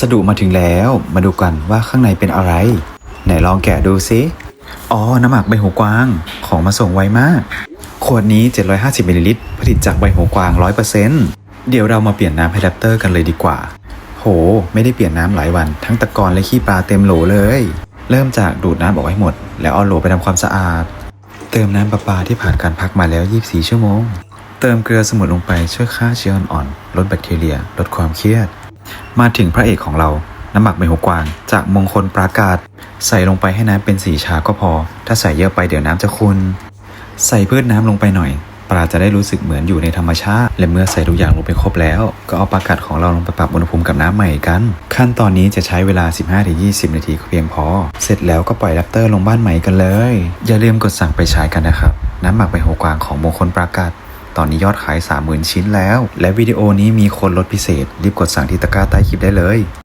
สดุมาถึงแล้ว มาดูกันว่าข้างในเป็นอะไร ไหนลองแกะดูซิอ๋อ น้ำหมักใบหูกวาง ของมาส่งไวมาก ขวดนี้ 750มิลลิลิตร ผลิตจากใบหูกวาง 100%เดี๋ยวเรามาเปลี่ยนน้ำให้แรปเตอร์กันเลยดีกว่า โห ไม่ได้เปลี่ยนน้ำหลายวัน ทั้งตะกอนและขี้ปลาเต็มโหลเลย เริ่มจากดูดน้ำออกให้หมด แล้วเอาโหลไปทำความสะอาด เติมน้ำประปาที่ผ่านการพักมาแล้ว 24 ชั่วโมง เติมเกลือสมุนลงไปช่วยฆ่าเชื้ออ่อนๆ ลดแบคทีเรีย ลดความเครียด มาถึงพระเอกของเรา น้ำหมักใบหูกวาง จากมงคลปราการใส่ลงไปให้น้ำเป็นสีชาก็พอ ถ้าใส่เยอะไปเดี๋ยวน้ำจะขุนใส่พืชน้ำลงไปหน่อย ปลาจะได้รู้สึกเหมือนอยู่ในธรรมชาติ และเมื่อใส่ทุกอย่างลงไปครบแล้ว ก็เอาปลากัดของเราลงไปปรับอุณหภูมิกับน้ำใหม่กัน ขั้นตอนนี้จะใช้เวลา 15-20 นาทีก็เพียงพอ เสร็จแล้วก็ปล่อยแรปเตอร์ลงบ้านใหม่กันเลย อย่าลืมกดสั่งไปใช้กันนะครับ น้ำหมักใบหูกวางของมงคลปราการ ตอนนี้ยอดขาย 30,000 ชิ้นแล้ว และวิดีโอนี้มีโคนลดพิเศษ รีบกดสั่งที่ตะกร้าใต้คลิปได้เลย